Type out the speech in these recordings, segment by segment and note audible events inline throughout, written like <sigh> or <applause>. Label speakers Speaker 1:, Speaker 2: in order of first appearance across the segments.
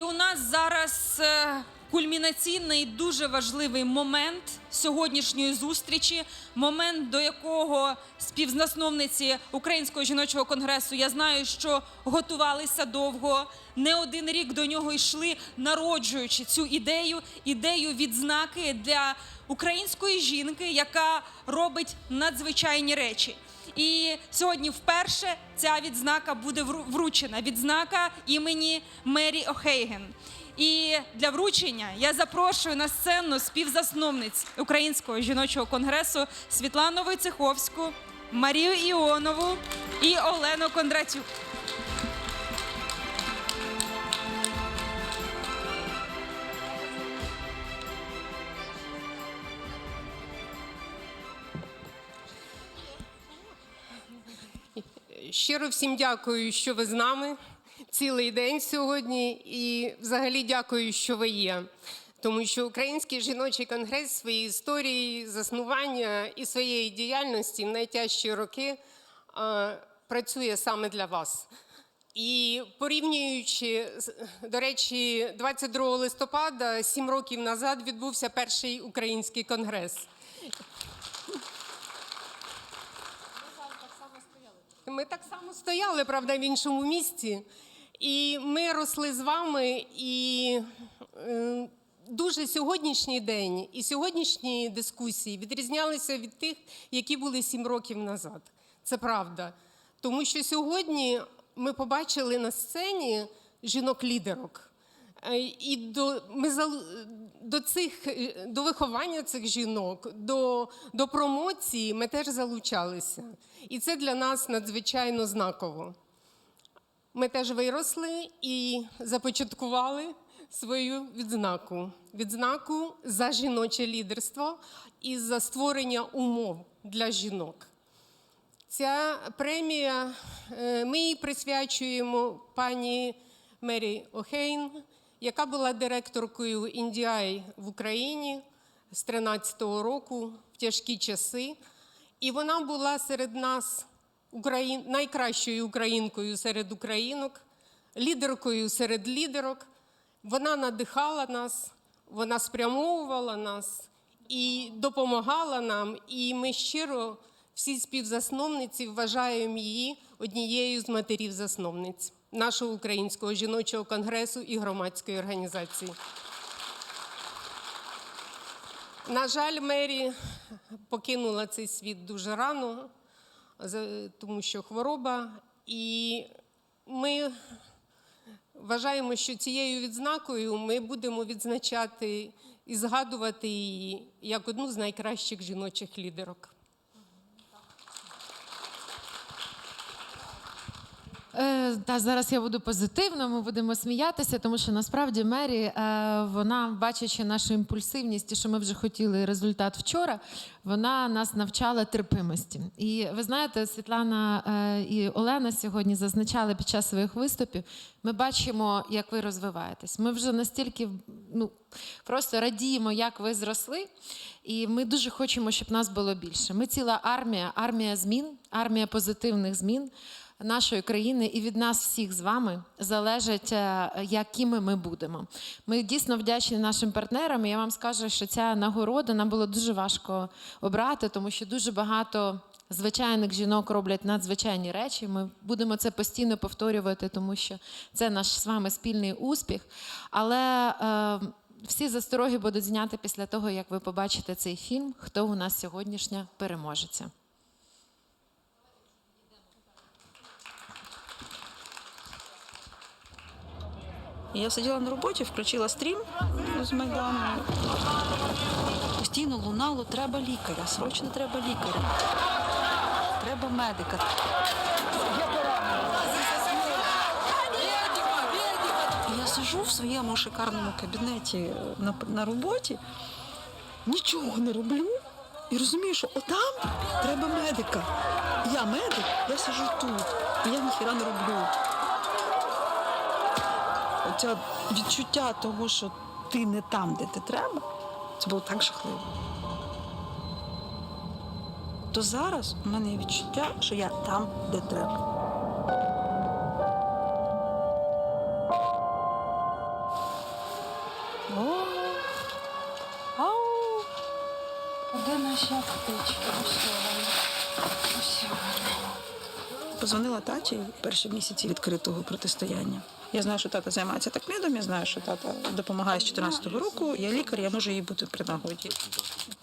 Speaker 1: У нас зараз е, кульмінаційний дуже важливий момент сьогоднішньої зустрічі. Момент, до якого співзасновниці Українського жіночого конгресу я знаю, що готувалися довго. Не один рік до нього йшли, народжуючи цю ідею, ідею відзнаки для української жінки, яка робить надзвичайні речі. І сьогодні вперше ця відзнака буде вручена. Відзнака імені Мері О'Хейген. І для вручення я запрошую на сцену співзасновниць Українського жіночого конгресу Світлану Войцеховську, Марію Іонову і Олену Кондратюк.
Speaker 2: Щиро всім дякую, що ви з нами цілий день сьогодні. І взагалі дякую, що ви є. Тому що Український жіночий конгрес своєї історії, заснування і своєї діяльності в найтяжчі роки а, працює саме для вас. І порівнюючи, до речі, 22 листопада, сім років назад відбувся перший український конгрес. Ми так само стояли, правда, в іншому місці. І ми росли з вами. І е, дуже сьогоднішній день і сьогоднішні дискусії відрізнялися від тих, які були сім років назад. Це правда. Тому що сьогодні ми побачили на сцені жінок-лідерок. Е, І до, ми до, цих, до виховання цих жінок, до, до промоції ми теж залучалися. І це для нас надзвичайно знаково. Ми теж виросли і започаткували свою відзнаку. Відзнаку за жіноче лідерство і за створення умов для жінок. Ця премія е, ми її присвячуємо пані Мері О'Хейн, яка була директоркою NDI в Україні з 13-го року в тяжкі часи. І вона була серед нас україн... найкращою українкою серед українок, лідеркою серед лідерок. Вона надихала нас, вона спрямовувала нас і допомагала нам. І ми щиро, всі співзасновниці, вважаємо її однією з матерів-засновниць нашого українського жіночого конгресу і громадської організації. На жаль, Мері покинула цей світ дуже рано, тому що хвороба. І ми вважаємо, що цією відзнакою ми будемо відзначати і згадувати її як одну з найкращих жіночих лідерок.
Speaker 3: Та зараз я буду позитивно, ми будемо сміятися, тому що насправді Мері, е, вона, бачачи нашу імпульсивність, що ми вже хотіли результат вчора, вона нас навчала терпимості. І ви знаєте, Світлана е, і Олена сьогодні зазначали під час своїх виступів. Ми бачимо, як ви розвиваєтесь. Ми вже настільки ну, просто радіємо, як ви зросли. І ми дуже хочемо, щоб нас було більше. Ми ціла армія, армія змін, армія позитивних змін нашої країни і від нас всіх з вами залежить, е, якими ми будемо. Ми дійсно вдячні нашим партнерам. Я вам скажу, що ця нагорода нам було дуже важко обрати, тому що дуже багато. Звичайних жінок роблять надзвичайні речі. Ми будемо це постійно повторювати, тому що це наш з вами спільний успіх. Але е, всі застороги будуть зняти після того, як ви побачите цей фільм, хто у нас сьогоднішня переможеця.
Speaker 4: Я сиділа на роботі, включила стрім з Майдану. Постійно лунало, треба лікаря, срочно треба лікаря. Треба медика. Я сижу в своєму шикарному кабінеті на, на роботі, нічого не роблю. І розумію, що отам треба медика. Я медик, я сижу тут. І я ніхіра не роблю оце відчуття того, що ти не там, де ти треба, це було так жахливо. То зараз у мене є відчуття, що я там, де треба.
Speaker 5: Де наші аптечки? Ось вони.
Speaker 4: Позвонила таті перші місяці відкритого протистояння. Я знаю, що тата займається такмедом, я знаю, що тата допомагає з 14-го року. Я лікар, я можу їй бути при нагоді.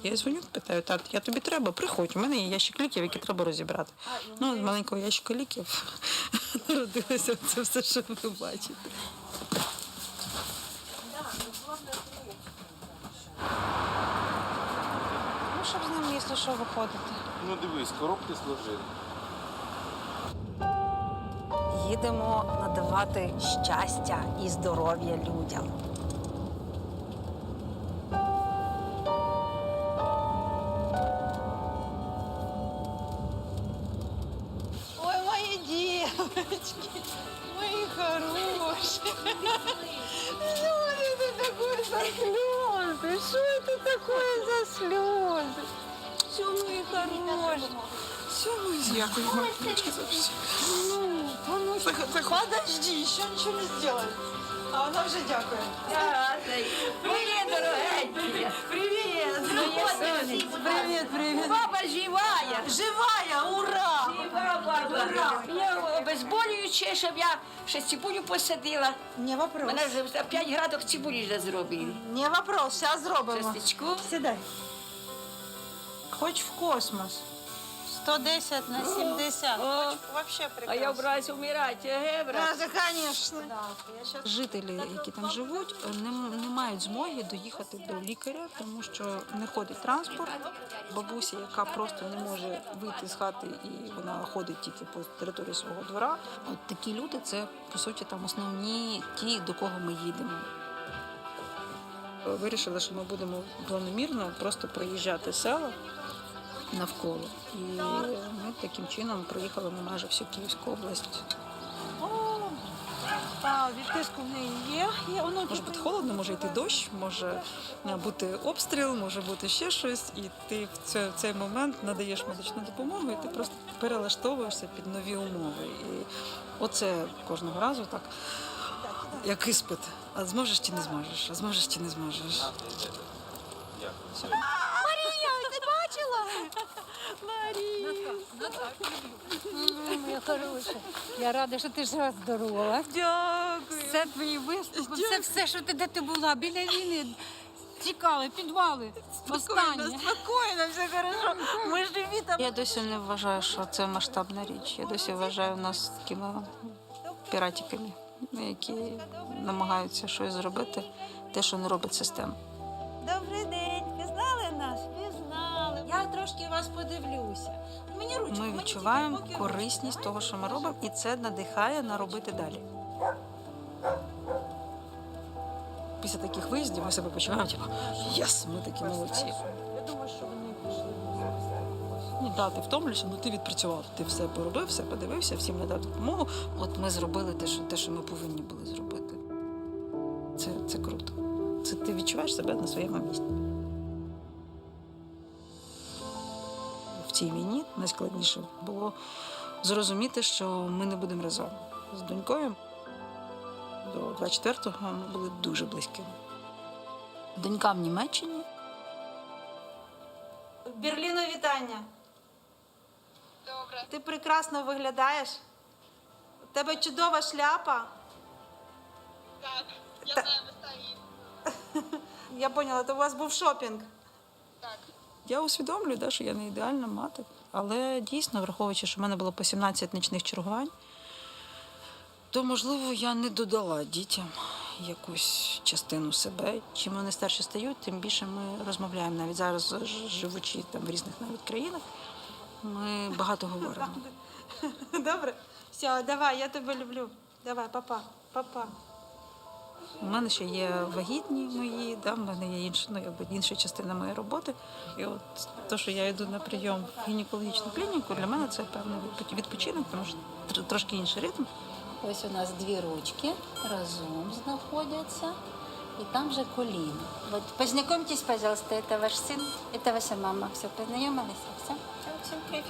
Speaker 4: Я дзвоню, питаю, тат, я тобі треба, приходь. У мене є ящик ліків, які треба розібрати. Ну, з маленького ящика ліків <laughs> народилося це все, що ви бачите.
Speaker 5: Ну, щоб з ним, якщо що, виходити.
Speaker 6: Ну дивись, коробки сложили.
Speaker 7: Їдемо надавати щастя і здоров'я людям.
Speaker 5: Ой, мої дівчатки, мої хороші. Що це таке за сльози? Що це таке за сльози? Що мої хороші? Що мої
Speaker 4: Дякую, Мариночка, за все.
Speaker 5: Ну, ну, подожди, еще ничего не сделали. А вона вже дякує.
Speaker 7: Привіт, дорогенькі!
Speaker 5: Привіт!
Speaker 7: Моє сонечко.
Speaker 5: Привіт, привіт.
Speaker 7: Баба живая!
Speaker 5: Живая, ура!
Speaker 7: Жива баба! Я обезболюючи, щоб я ще цибулю посадила.
Speaker 5: Не вопрос.
Speaker 7: Мене вже за 5 градок цибулі вже зробили.
Speaker 5: Не вопрос, зараз зробимо.
Speaker 7: Частичку.
Speaker 5: Сідай. Хоч в космос. 110 на 70.
Speaker 7: О,
Speaker 5: вообще
Speaker 7: А я брась умирати, ге, брат.
Speaker 5: Да, конечно.
Speaker 4: Жителі, які там живуть, не, не мають змоги доїхати до лікаря, тому що не ходить транспорт. Бабуся, яка просто не може вийти з хати, і вона ходить тільки по території свого двора. От такі люди це по суті там основні ті, до кого ми їдемо. Вирішили, що ми будемо планомірно просто проїжджати села навколо. І ми таким чином проїхали ми майже всю Київську область.
Speaker 5: А, відтиску в неї є. є воно
Speaker 4: Може бути холодно, може йти дощ, може е, бути обстріл, може бути ще щось, і ти в цей, в цей момент надаєш медичну допомогу, і ти просто перелаштовуєшся під нові умови. І оце кожного разу так, як іспит. А зможеш чи не зможеш? А зможеш чи не зможеш?
Speaker 8: Моя хороша, я рада, що ти жива здорова.
Speaker 5: Дякую.
Speaker 8: Це твої виступи, це все, що ти де ти була, біля війни. Тікали, підвали. Останнє.
Speaker 5: Спокійно, все хорошо. Ми живі там.
Speaker 4: Я досі не вважаю, що це масштабна річ. Я досі вважаю нас такими піратиками, які намагаються щось зробити, те, що не робить система.
Speaker 5: Добрий день. Пізнали нас? Пізнали. Я трошки вас подивлюся.
Speaker 4: Ми відчуваємо корисність того, що ми робимо, і це надихає на робити далі. Після таких виїздів ми себе почуваємо, типу, єс, ми такі молодці.
Speaker 5: Я думаю, що вони пішли.
Speaker 4: Ну да, ти втомлюєшся, ну ти відпрацював. Ти все поробив, все подивився, всім надав допомогу. От ми зробили те, що, те, що ми повинні були зробити. Це, це круто. Це ти відчуваєш себе на своєму місці. Найскладніше було зрозуміти, що ми не будемо разом з донькою. До 24-го ми були дуже близькими. Донька в Німеччині.
Speaker 5: Берліно вітання. Добре. Ти прекрасно виглядаєш. У тебе чудова шляпа. Так, я знаю, <laughs> Я поняла, то у вас був шопінг. Так.
Speaker 4: Я усвідомлюю, да, що я не ідеальна мати. Але дійсно, враховуючи, що в мене було по 17 нічних чергувань, то, можливо, я не додала дітям якусь частину себе. Чим вони старше стають, тим більше ми розмовляємо. Навіть зараз, живучи там в різних навіть країнах, ми багато говоримо.
Speaker 5: Добре? Все, давай, я тебе люблю. Давай, папа, папа.
Speaker 4: У мене ще є вагітні мої, да, в мене є інша, ну, якби інша частина моєї роботи. І от те, що я йду на прийом в гінекологічну клініку, для мене це певний відпо- відпочинок, тому що тр- трошки інший ритм.
Speaker 9: Ось у нас дві ручки разом знаходяться, і там же коліно. Вот познайомьтесь, пожалуйста, это ваш сын, это ваша мама. Все, познайомилися, все. Всім привіт.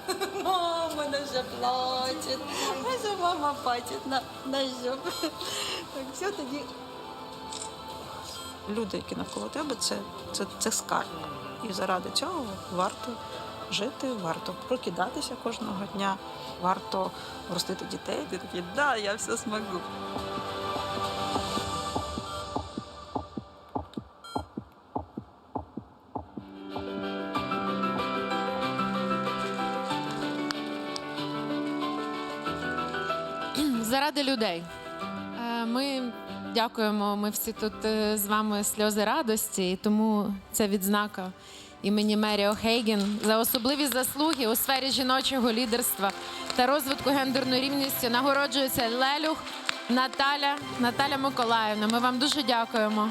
Speaker 5: Мама наша плачет. Наша мама плачет на, на жопу. Так, все тоді.
Speaker 4: люди, які навколо тебе, це, це, це скарб. І заради цього варто жити, варто прокидатися кожного дня, варто ростити дітей. Ти такий, да, я все змогу.
Speaker 3: Заради людей. Е, Ми дякуємо. Ми всі тут е, з вами сльози радості, і тому ця відзнака імені Мері О'Хейген за особливі заслуги у сфері жіночого лідерства та розвитку гендерної рівності нагороджується Лелюх Наталя Наталя Миколаївна. Ми вам дуже дякуємо.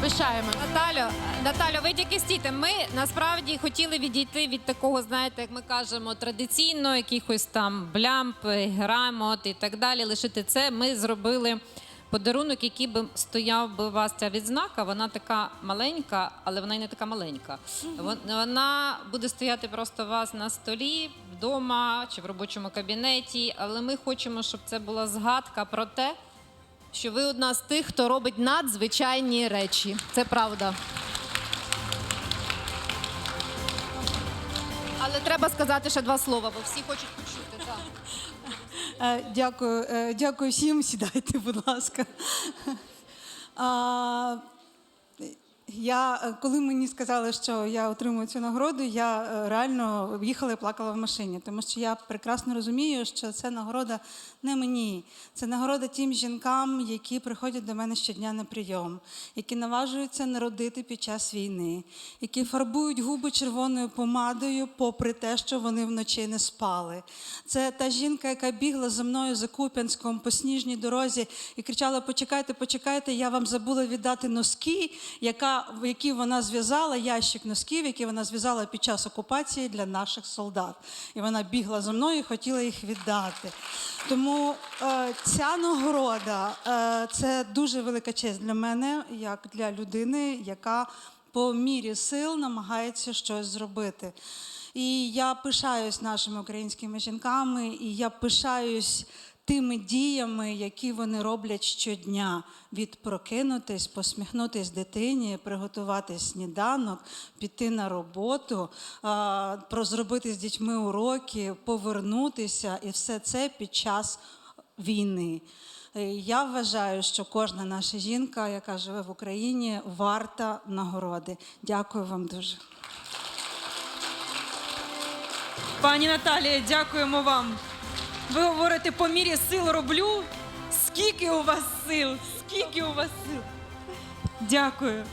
Speaker 3: Пишаємо.
Speaker 10: Наталю, Наталю, ви тільки стійте. Ми насправді хотіли відійти від такого, знаєте, як ми кажемо, традиційно, якихось там блямп, грамот і так далі. Лишити це. Ми зробили подарунок, який би стояв би у вас ця відзнака. Вона така маленька, але вона й не така маленька. Вона буде стояти просто у вас на столі вдома чи в робочому кабінеті. Але ми хочемо, щоб це була згадка про те що ви одна з тих, хто робить надзвичайні речі. Це правда. Але треба сказати ще два слова, бо всі хочуть почути.
Speaker 5: Е, Дякую, е, дякую всім. Сідайте, будь ласка. Я, е, коли мені сказали, що я отримую цю нагороду, я е, реально їхала і плакала в машині, тому що я прекрасно розумію, що це нагорода не мені. Це нагорода тим жінкам, які приходять до мене щодня на прийом, які наважуються народити під час війни, які фарбують губи червоною помадою, попри те, що вони вночі не спали. Це та жінка, яка бігла за мною за Куп'янськом по сніжній дорозі і кричала: Почекайте, почекайте, я вам забула віддати носки, яка, які вона зв'язала, ящик носків, які вона зв'язала під час окупації для наших солдат. І вона бігла за мною і хотіла їх віддати. Тому е, ця нагорода е, це дуже велика честь для мене, як для людини, яка по мірі сил намагається щось зробити. І я пишаюсь нашими українськими жінками, і я пишаюсь тими діями, які вони роблять щодня: від прокинутись, посміхнутись дитині, приготувати сніданок, піти на роботу, зробити з дітьми уроки, повернутися, і все це під час війни. Е, Я вважаю, що кожна наша жінка, яка живе в Україні, варта нагороди. Дякую вам дуже.
Speaker 1: Пані Наталія, дякуємо вам. Ви говорите, по мірі сил роблю. Скільки у вас сил? Скільки у вас сил? Дякую.